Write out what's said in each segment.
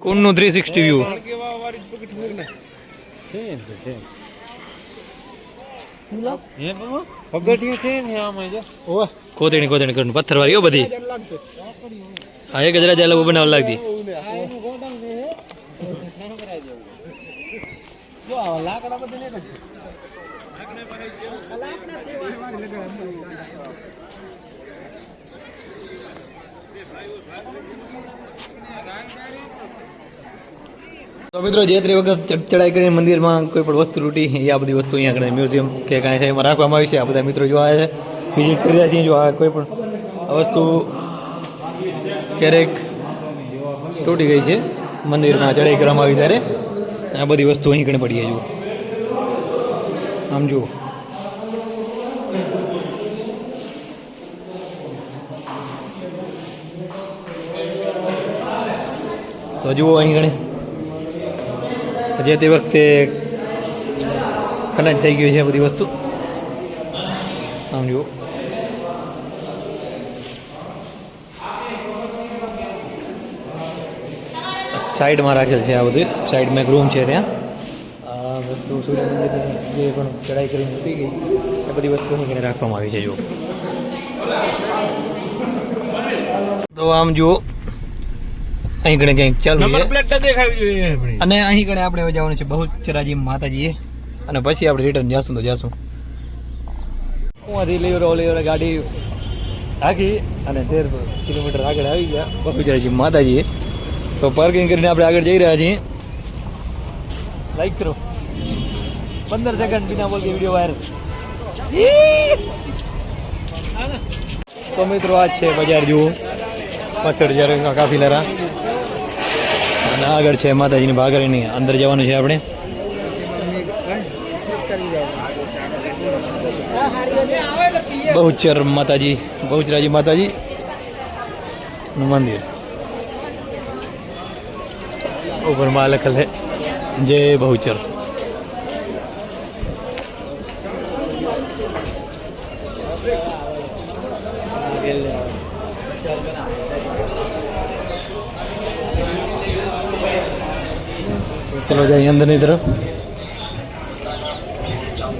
કુંડનું three sixty view પગથિયું છે ને કોતેણી કોતેણી હો બધી. હા એક હજાર હજાર લોકો બનાવવા લાગતી મિત્રો જે ત્રણ વખત ચડ- ચડાઈ કરીને મંદિરમાં કોઈ પણ વસ્તુ લૂંટી, એ આ બધી વસ્તુ અહીંયા આગળ મ્યુઝિયમ કે કાંઈ છે, એમાં રાખવામાં આવી છે. આ બધા મિત્રો જોવા છે. વિઝિટ કરી રહ્યા છીએ જો આ કોઈ પણ વસ્તુ ક્યારેક તૂટી ગઈ છે, મંદિરમાં ચડાઈ કરવામાં આવી ત્યારે, આ બધી વસ્તુ અહીં કણે પડી જુઓ. આમ જુઓ. તો જુઓ અહીં કણે જે તે વખતે ખનન થઈ ગયું છે બધી વસ્તુ. આમ જુઓ. સાઈડમાં રાખેલ છે આ બધું. સાઈડમાં એક રૂમ છે ત્યાં. વસ્તુ સૂર્ય મંદિરની જે પણ ચડાઈ કરી મૂકી ગઈ એ બધી વસ્તુ મૂકીને રાખવામાં આવી છે, જુઓ. તો આમ જુઓ અહીં કણે કંઈક ચાલુ છે. પ્લેટ દેખાવી જોઈએ આપણી. અને અહીં કણે આપણે જવાનું છે બહુચરાજી માતાજીએ. અને પછી આપણે રિટર્ન જાશું તો જાશું. ઉંથી લેવરો ઓલી ઓલી ગાડી રાખી અને તેર કિલોમીટર આગળ આવી ગયા. બહુચરાજી માતાજીએ. તો પાર્કિંગ કરીને આપણે આગળ જઈ રહ્યા છીએ. લાઈક કરો. પંદર સેકન્ડ બિના બોલ વીડિયો વાયરલ તો મિત્રો આ છે બજાર જુઓ. પાછળ જ્યારે કાફીલારા અને આગળ છે માતાજીની ભાગરીની. અંદર જવાનું છે આપણે. બહુચર માતાજી, બહુચરાજી માતાજી મંદિર. ઉપરમાં લખેલ છે જય બહુચર. ચલો જઈએ અંદરની તરફ.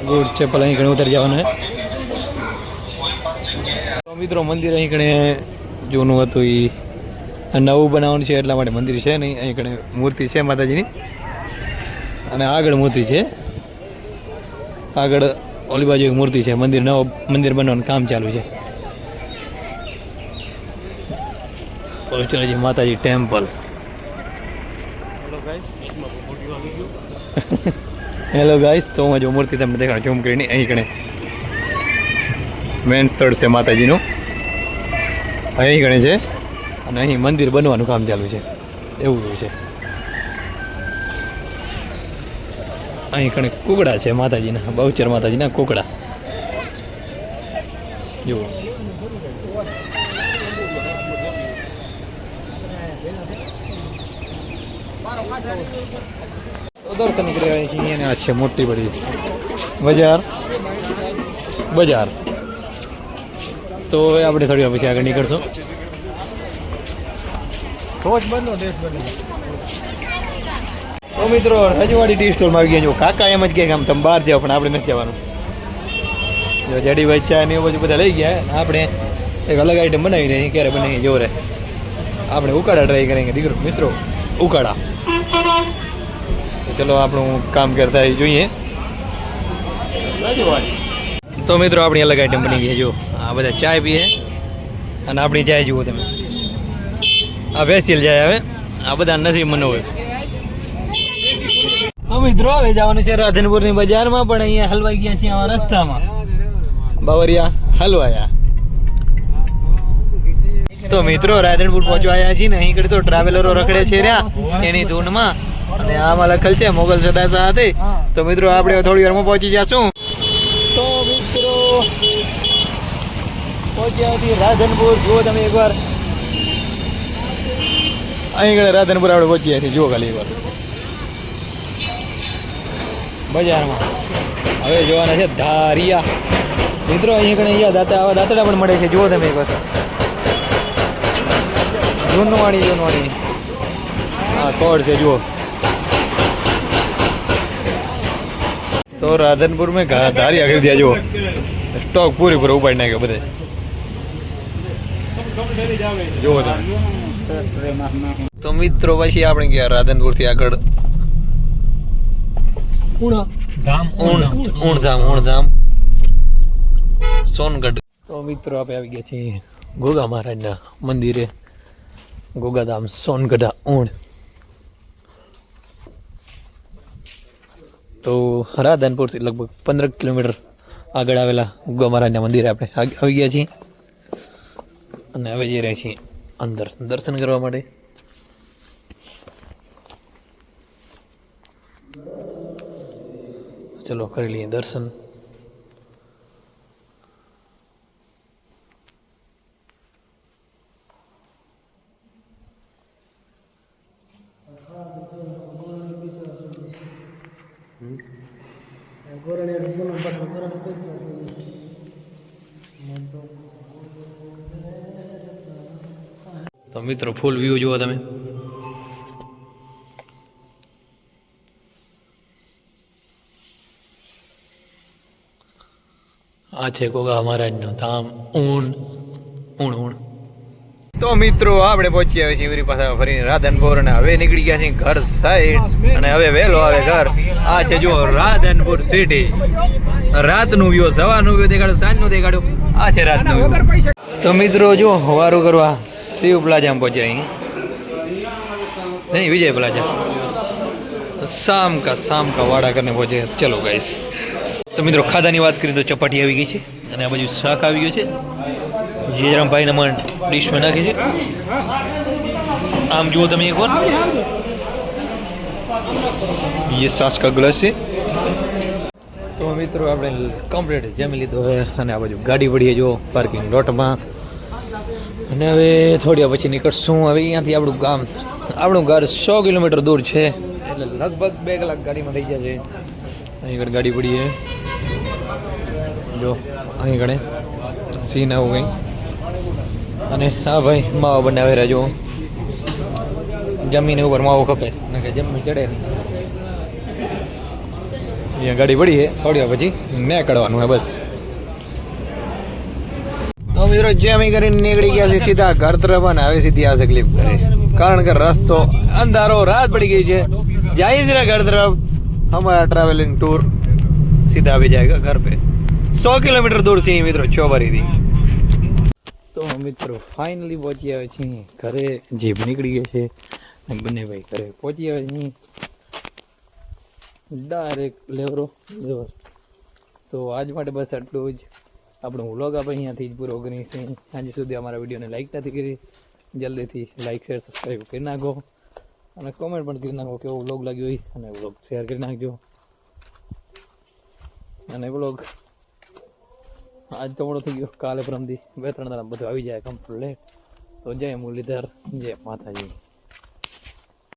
ગુડ ચપ્પલ અહીં ઘણે ઉતરી જવાનું છે. મિત્રો, મંદિર અહીં ઘણે જૂનું હતું એ નવું બનાવવાનું છે એટલા માટે મંદિર છે નહીં, અહીં ઘણે મૂર્તિ છે માતાજીની. અને આગળ મૂર્તિ છે. આગળ ઓલી બાજુ એક મૂર્તિ છે, મંદિર નવો મંદિર બનાવવાનું કામ ચાલુ છે. માતાજી ટેમ્પલ. હેલો ગાઈસ તો હું જો મૂર્તિ તમને દેખાડ ઝૂમ કરીને અહીં કણે મેન સ્થળ છે માતાજીનું. અહીં ગણે છે. અને અહીં મંદિર બનવાનું કામ ચાલુ છે. એવું છે. અહીં કણે કુકડા છે માતાજીના. બહુચર માતાજીના કુકડા. જુઓ. દર્શન કર્યા અહીંયા આ છે મોટી બધી બજાર. બજાર. તો હવે આપણે થોડી પછી આગળ નીકળશું. રોજ બદલો દેશ બદલો તો મિત્રો રજવાડી ટી સ્ટોરમાં આવી ગયા જો કાકા એમ જ કહે કે આમ તમે બહાર જાઓ પણ આપણે નથી જવાનું. જો જડીભાઈ ચા ને એવું બધું બધા લઈ ગયા આપણે એક અલગ આઈટમ બનાવી રહી ક્યારે બનાવી જો રે. આપણે ઉકાળા ટ્રાય કરીએ દીકરો મિત્રો ઉકાળા. ચલો આપણું કામ કરતા જોઈએ. તો મિત્રો, આપણી અલગ આઈટમ બની ગઈ જો આ બધા ચાય પીએ. અને આપણી ચાય જુઓ તમે. આ વેસીલ જાય આવે. આ બધા નથી મને હોય તો મિત્રો, હવે જવાનું છે રાધનપુરની બજારમાં, પણ અહીંયા હલવાઈ ગયા છીએ આવા રસ્તામાં. બાવરિયા હલવાયા. તો મિત્રો, રાધનપુર પહોંચવા આવ્યા છીએ ને, અહીં તો ટ્રાવેલરો રખડે છે રહ્યા. એની ધૂનમાં અને આમાં લખેલ છે મોગલ સદા સાથે. તો મિત્રો આપણે થોડી વારમાં પહોંચી જશું તો મિત્રો પહોંચ્યા રાધનપુર. જુઓ તમે એકવાર. અહીં આગળ રાધનપુર આપણે પહોંચ્યા છીએ. જુઓ ખાલી એકવાર. બજારમાં. હવે જોવાના છે ધારિયા. મિત્રો અહીં આગળ અહીંયા દાતા આવા દાંતડા પણ મળે છે. જુઓ તમે એક વખત જૂનવાણી જૂનવાણી. હા કોડ છે જુઓ. તો રાધનપુર મેં ધારી આગળ દિયા જુઓ. સ્ટોક પૂરી પૂરો ઉપાડી નાખ્યો બધે. જુઓ તો મિત્રો પછી આપણે ગયા રાધનપુરથી આગળ ધામ ઊણ ઊણધામ ઊણધામ. સોનગઢ. તો મિત્રો આપણે આવી ગયા છીએ ગોગા મહારાજના મંદિરે. ગોગાધામ સોનગઢા ઊણ. તો રાધનપુરથી લગભગ પંદર કિલોમીટર આગળ આવેલા ગોગા મહારાજના મંદિરે આપણે આગ- આવી ગયા છીએ અને હવે જઈ રહ્યા છીએ અંદર દર્શન કરવા માટે ચલો કરી લઈએ દર્શન તો મિત્રો ફૂલ વ્યૂ જુઓ તમે. આ છે ગોગા મહારાજનું ધામ ઊણ ઊણ ઊણ તો મિત્રો, આપણે પહોંચી છીએ વરી પાસે ફરીને રાધનપુર અને હવે નીકળી ગયા છીએ ઘર સાઈડ અને હવે વહેલો આવે ઘર. આ છે જો રાધનપુર સિટી રાતનું વ્યૂ, સવારનું વ્યૂ દેખાડ્યું સાંજનું દેખાડ્યું આ છે રાતનું વ્યૂ. તો મિત્રો જો હવારું કરવા શિવ પ્લાઝામાં પહોંચ્યા અહીં. નહીં, વિજય પ્લાઝા. શામ કા શામ કા વાડા કરીને પહોંચે. ચલો ગાઈસ તો મિત્રો ખાધાની વાત કરીએ તો ચપાટી આવી ગઈ છે અને આ બાજુ શાક આવી ગયું છે. જીજરામભાઈ નમન ડિશમાં નાખી છે. આમ જુઓ તમે એકવાર. એ સાસ કા છે. તો મિત્રો, આપણે કમ્પ્લીટ જમી લીધો હવે અને આ બાજુ ગાડી પડીએ જો પાર્કિંગ લોટમાં અને હવે થોડી પછી નીકળશું. હવે અહીંયાથી આપણું ગામ, આપણું ઘર સો કિલોમીટર દૂર છે. એટલે લગભગ બે કલાક ગાડીમાં થઈ જશે. અહીં આગળ ગાડી પડીએ જો, અહીં આગળ સીન આવું કંઈ. અને હા ભાઈ, માવો બનાવે રહ્યા જુઓ જમીન ઉપર માવો ખપે. ને કે જમી ચડે નહીં. અહીંયા ગાડી પડી છે. થોડી પછી નીકળવાનું હે બસ. તો મિત્રો, જેમ એ કરીને નીકળી ગયા છે સીધા ઘર તરફ અને હવે સીધી આ ક્લિપ કરે. કારણ કે રસ્તો અંધારો, રાત પડી ગઈ છે. જાય છે ઘર તરફ. અમારા ટ્રાવેલિંગ ટૂર સીધા આવી જાય ઘર પે. સો કિલોમીટર દૂર છે મિત્રો ચોબારીથી મિત્રો ફાઇનલી પહોંચી આવે છે ઘરે જીભ નીકળી ગઈ છે અને બંને ભાઈ ઘરે પહોંચી આવે છે ડાયરેક્ટ લેવરો, લેવર. તો આજ માટે બસ આટલું જ. આપણો વ્લોગ આપણે અહીંયાથી જ પૂરો કરીએ છીએ. સાંજ સુધી અમારા વિડીયોને લાઈક નથી કરી. જલ્દીથી લાઈક શેર સબસ્ક્રાઈબ કરી નાખો. અને કોમેન્ટ પણ કરી નાખો કેવો વ્લોગ લાગ્યો હોય અને વ્લોગ શેર કરી નાખજો. અને વ્લોગ આજ તો મોડો થઈ ગયો. કાલે પરમથી બે ત્રણ દાડા બધું આવી જાય કમ્પ્લેટ તો જય મુરલીધર, જય માતાજી.